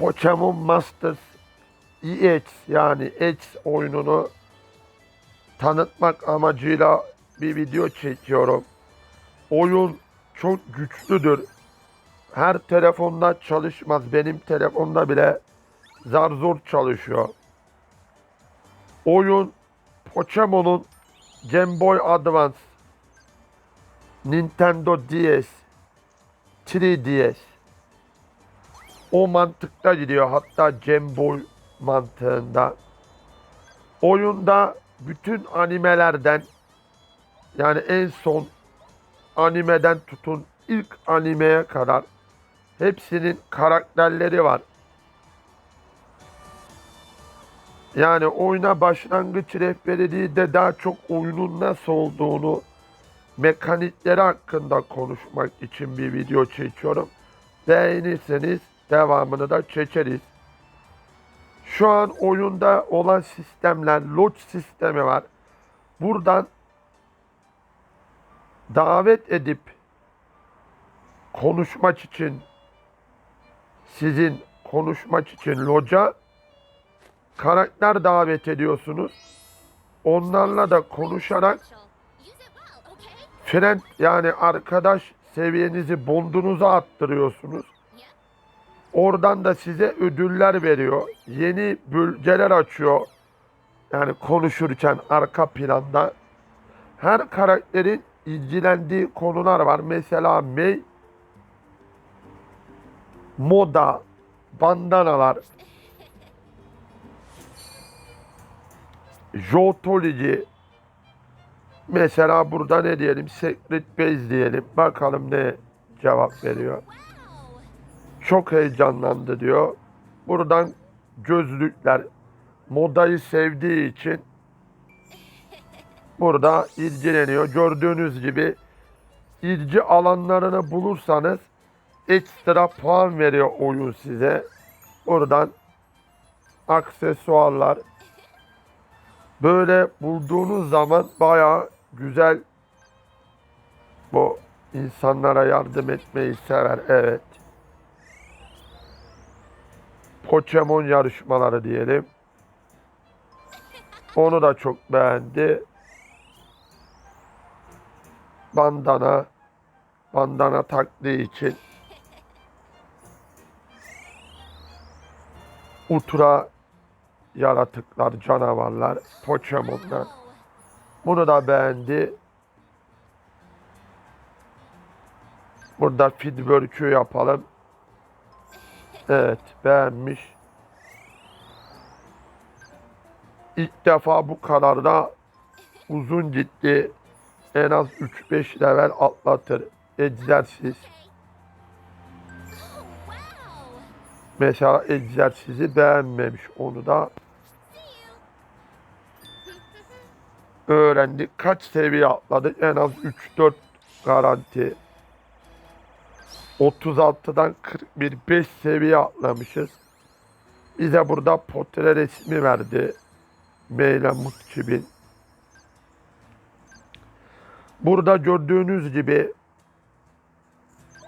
Pokemon Masters EX yani X oyununu tanıtmak amacıyla bir video çekiyorum. Oyun çok güçlüdür. Her telefonda çalışmaz. Benim telefonda bile zar zor çalışıyor. Oyun Pokemon'un Game Boy Advance, Nintendo DS, 3DS o mantıkta gidiyor. Hatta Game Boy mantığında. Oyunda bütün animelerden yani en son animeden tutun ilk animeye kadar hepsinin karakterleri var. Yani oyuna başlangıç rehberi değil de daha çok oyunun nasıl olduğunu mekanikleri hakkında konuşmak için bir video çekiyorum. Beğenirseniz devamını da çekeriz. Şu an oyunda olan sistemler, loot sistemi var. Buradan davet edip konuşmak için sizin konuşmak için loca karakter davet ediyorsunuz. Onlarla da konuşarak friend yani arkadaş seviyenizi bondunuza attırıyorsunuz. Oradan da size ödüller veriyor. Yeni bölgeler açıyor. Yani konuşurken arka planda. Her karakterin ilgilendiği konular var. Mesela May moda, bandanalar, Jotology mesela burada ne diyelim? Secret Base diyelim. Bakalım ne cevap veriyor. Çok heyecanlandı diyor. Buradan gözlükler modayı sevdiği için burada ilgileniyor. Gördüğünüz gibi ilgi alanlarını bulursanız ekstra puan veriyor oyun size. Buradan aksesuarlar böyle bulduğunuz zaman bayağı güzel bu insanlara yardım etmeyi sever. Evet. Pokemon yarışmaları diyelim. Onu da çok beğendi. Bandana bandana taktığı için ultra yaratıklar, canavarlar, Pokemon'lar. Bunu da beğendi. Burada feedwork'ü yapalım. Evet, beğenmiş. İlk defa bu kadar da uzun gitti. En az 3-5 level atlatır. Egzersiz. Mesela egzersizi beğenmemiş. Onu da öğrendik. Kaç seviye atladık? En az 3-4 garanti. 36'dan 41 5 seviye atlamışız. Bize burada portre resmi verdi. Meylen Mutkibin. Burada gördüğünüz gibi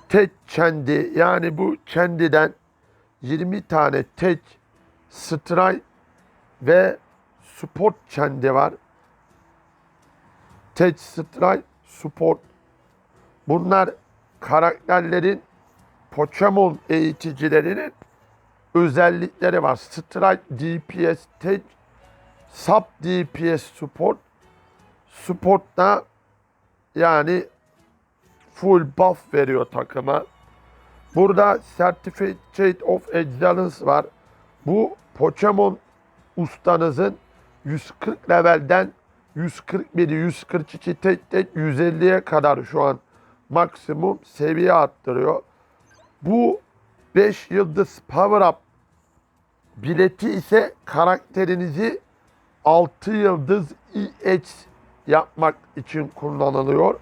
tek kendi yani bu kendiden 20 tane tek stray ve sport kendi var. Tek stray sport. Bunlar karakterlerin Pokemon eğiticilerinin özellikleri var. Strike DPS tek Sub DPS support support'ta yani full buff veriyor takıma. Burada Certificate of Excellence var. Bu Pokemon ustanızın 140 levelden 141, 142 tek tek 150'ye kadar şu an maksimum seviye arttırıyor. Bu 5 yıldız power up bileti ise karakterinizi 6 yıldız EX yapmak için kullanılıyor.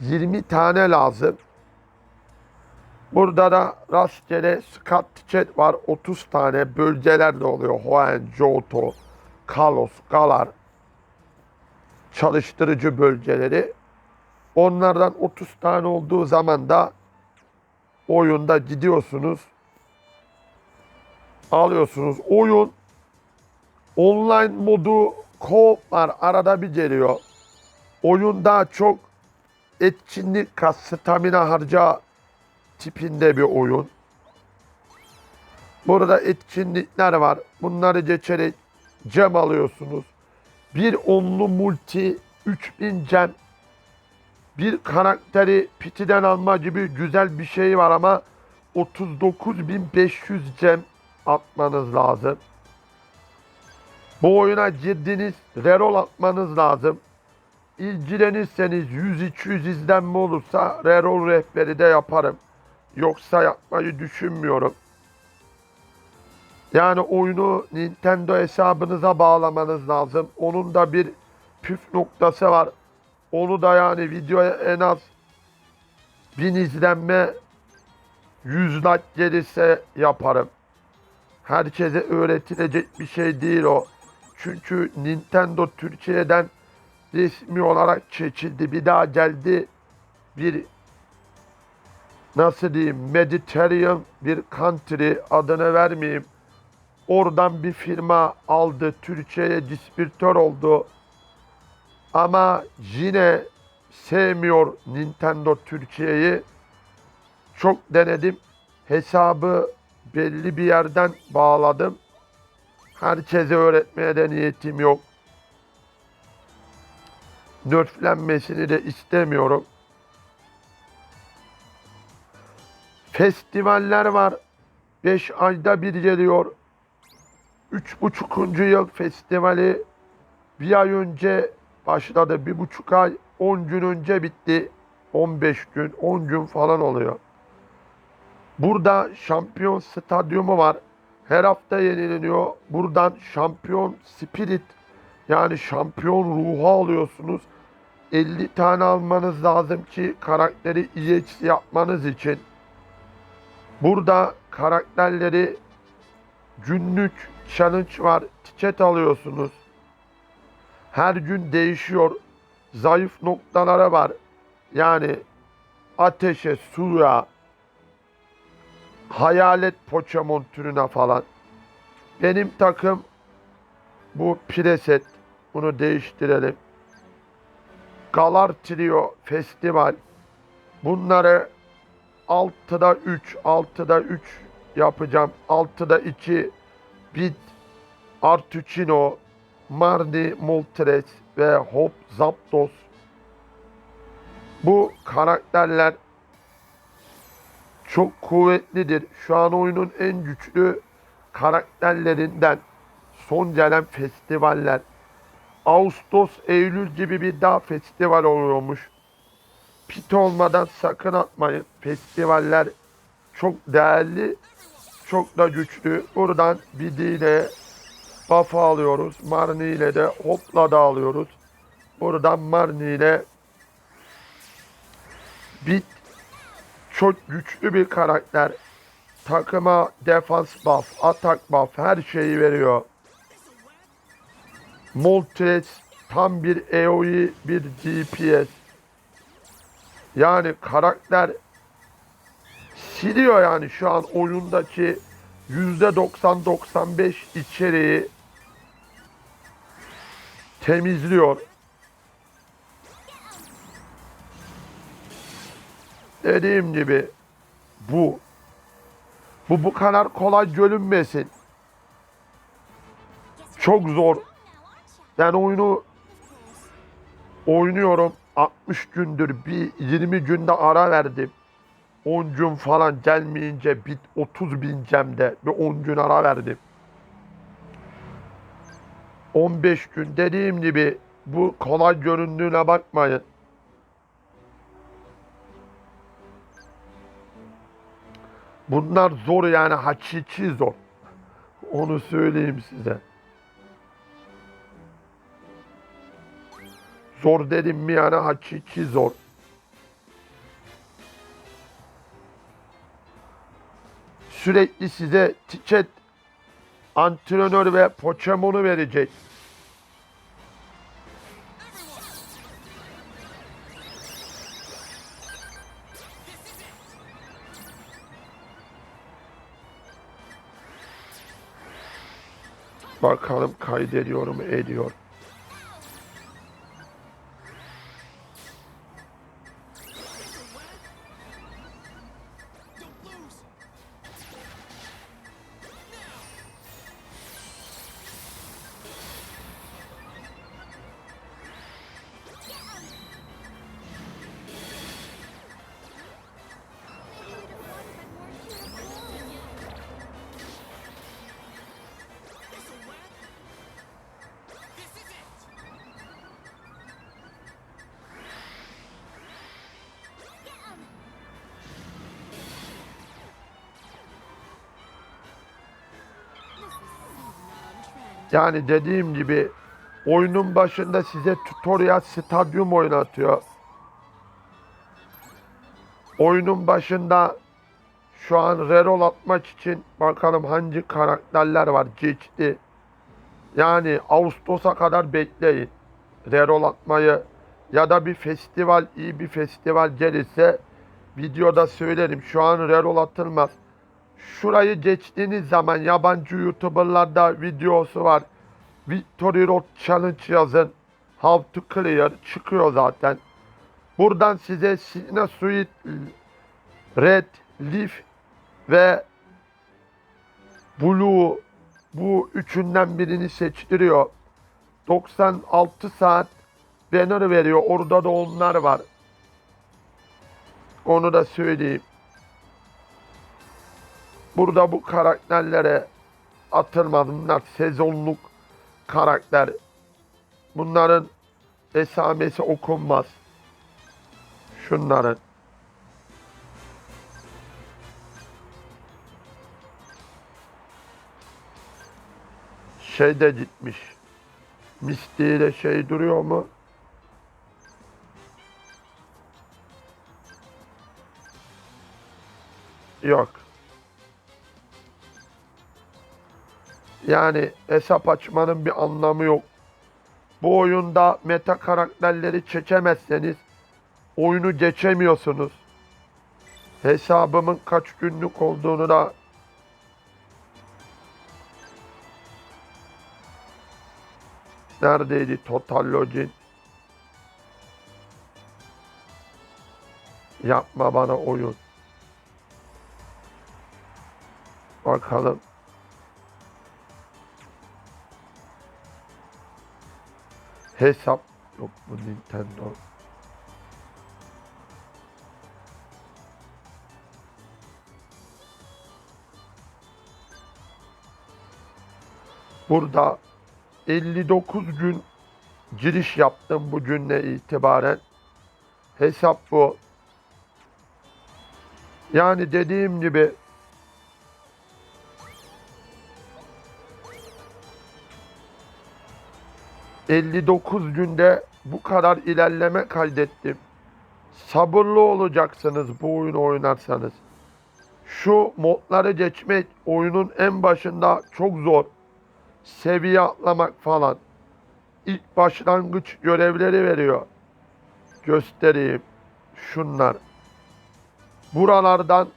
20 tane lazım. Burada da rastgele Scott Chat var. 30 tane bölgeler de oluyor. Hoenn, Johto, Kalos, Galar çalıştırıcı bölgeleri. Onlardan 30 tane olduğu zaman da oyunda gidiyorsunuz. alıyorsunuz. Oyun online modu co var arada bir geliyor. Oyun daha çok etkinlik kas stamina harca tipinde bir oyun. Burada etkinlikler var. Bunları geçerek cem alıyorsunuz. Bir onlu multi 3000 cem. Bir karakteri pitiden alma gibi güzel bir şey var ama 39.500 cem atmanız lazım. Bu oyuna girdiniz, reroll atmanız lazım. İlgilenirseniz 100-200 izlenme olursa reroll rehberi de yaparım. Yoksa yapmayı düşünmüyorum. Yani oyunu Nintendo hesabınıza bağlamanız lazım. Onun da bir püf noktası var. Onu da yani videoya en az 1000 izlenme 100 like gelirse yaparım. Herkese öğretilecek bir şey değil o. Çünkü Nintendo Türkiye'den resmi olarak çekildi. Bir daha geldi bir nasıl diyeyim Mediterranean bir country adını vermeyeyim. Oradan bir firma aldı. Türkiye'ye distribütör oldu. Ama yine sevmiyor Nintendo Türkiye'yi. Çok denedim. Hesabı belli bir yerden bağladım. Herkese öğretmeye de niyetim yok. Nörflenmesini de istemiyorum. Festivaller var. 5 ayda bir geliyor. Üç buçukuncu yıl festivali bir ay önce başladı. Bir buçuk ay, 10 gün önce bitti. 15 gün, 10 gün falan oluyor. Burada şampiyon stadyumu var. Her hafta yenileniyor. Buradan şampiyon spirit yani şampiyon ruhu alıyorsunuz. 50 tane almanız lazım ki karakteri EX yapmanız için. Burada karakterleri günlük challenge var. Tiket alıyorsunuz. Her gün değişiyor. Zayıf noktalara var. Yani ateşe, suya, hayalet Pokemon türüne falan. Benim takım bu preset. Bunu değiştirelim. Galar Trio Festival. Bunları 6'da 3, 6'da 3 yapacağım. 6'da 2 Bit, Artucino, Marni Moltres ve Hop Zapdos. Bu karakterler çok kuvvetlidir. Şu an oyunun en güçlü karakterlerinden son gelen festivaller. Ağustos, Eylül gibi bir daha festival oluyormuş. Pit olmadan sakın atmayın. Festivaller çok değerli, çok da güçlü. Buradan Bidi buff alıyoruz. Marni ile de hopla da alıyoruz. Buradan Marni ile Bit çok güçlü bir karakter. Takıma defans buff, atak buff her şeyi veriyor. Moltres tam bir AoE bir DPS. Yani karakter siliyor yani şu an oyundaki %90-95 içeriği temizliyor. Dediğim gibi bu bu bu kadar kolay görünmesin. Çok zor. Ben oyunu oynuyorum. 60 gündür bir 20 günde ara verdim. 10 gün falan gelmeyince bit 30 bin cemde bir 10 gün ara verdim. 15 gün dediğim gibi bu kolay göründüğüne bakmayın. Bunlar zor yani hakiki zor. Onu söyleyeyim size. Zor dedim mi yani hakiki zor. Sürekli size tiket antrenör ve Pokemon'u verecek. Bakalım kaydediyor mu ediyor. Yani dediğim gibi oyunun başında size tutorial stadyum oynatıyor. Oyunun başında şu an reroll atmak için bakalım hangi karakterler var geçti. Yani Ağustos'a kadar bekleyin. Reroll atmayı ya da bir festival iyi bir festival gelirse videoda söylerim. Şu an reroll atılmaz. Şurayı geçtiğiniz zaman yabancı YouTuber'larda videosu var. Victory Road Challenge yazın. How to Clear çıkıyor zaten. Buradan size Signa Suite, Red, Leaf ve Blue bu üçünden birini seçtiriyor. 96 saat banner veriyor. Orada da onlar var. Onu da söyleyeyim. Burada bu karakterlere atılmaz. Bunlar sezonluk karakter. Bunların esamesi okunmaz. Şunların. Şey de gitmiş. Misty ile şey duruyor mu? Yok. Yani hesap açmanın bir anlamı yok. Bu oyunda meta karakterleri çekemezseniz oyunu geçemiyorsunuz. Hesabımın kaç günlük olduğunu da Neredeydi Total Login? Yapma bana oyun. Bakalım. Hesap yok bu Nintendo. Burada 59 gün giriş yaptım bugünle itibaren. Hesap bu. Yani dediğim gibi ...59 günde bu kadar ilerleme kaydettim. Sabırlı olacaksınız bu oyunu oynarsanız. Şu modları geçmek oyunun en başında çok zor seviye atlamak falan. İlk başlangıç görevleri veriyor. Göstereyim. Şunlar. Buralardan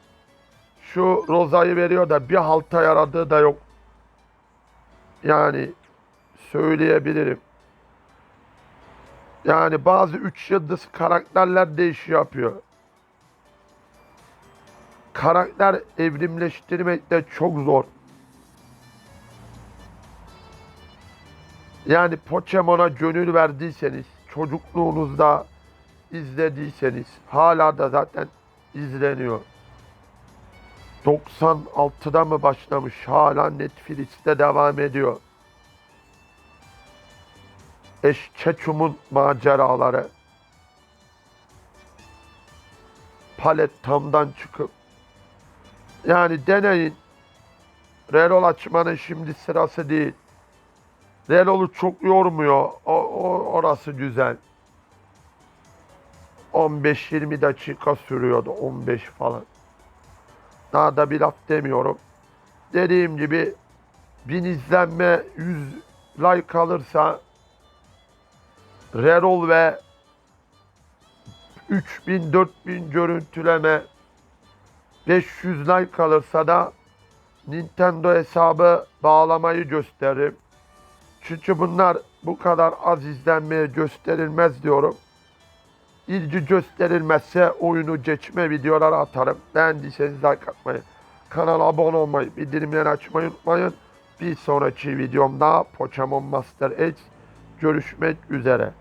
şu rozayı veriyor da bir halta yaradığı da yok. Yani söyleyebilirim. Yani bazı üç yıldız karakterler değiş yapıyor. Karakter evrimleştirmek de çok zor. Yani Pokemon'a gönül verdiyseniz, çocukluğunuzda izlediyseniz, hala da zaten izleniyor. 96'da mı başlamış, hala Netflix'te devam ediyor. Eşkeçum'un maceraları. Palet tamdan çıkıp. Yani deneyin. Reroll açmanın şimdi sırası değil. Relol'u çok yormuyor. O, o, orası güzel. 15-20 dakika sürüyordu. 15 falan. Daha da bir laf demiyorum. Dediğim gibi 1000 izlenme 100 like alırsa Rerol ve 3000-4000 görüntüleme 500 like alırsa da Nintendo hesabı bağlamayı gösteririm. Çünkü bunlar bu kadar az izlenmeye gösterilmez diyorum. İlgi gösterilmezse oyunu geçme videoları atarım. Beğendiyseniz like atmayı, kanala abone olmayı, bildirimleri açmayı unutmayın. Bir sonraki videomda Pokemon Master X görüşmek üzere.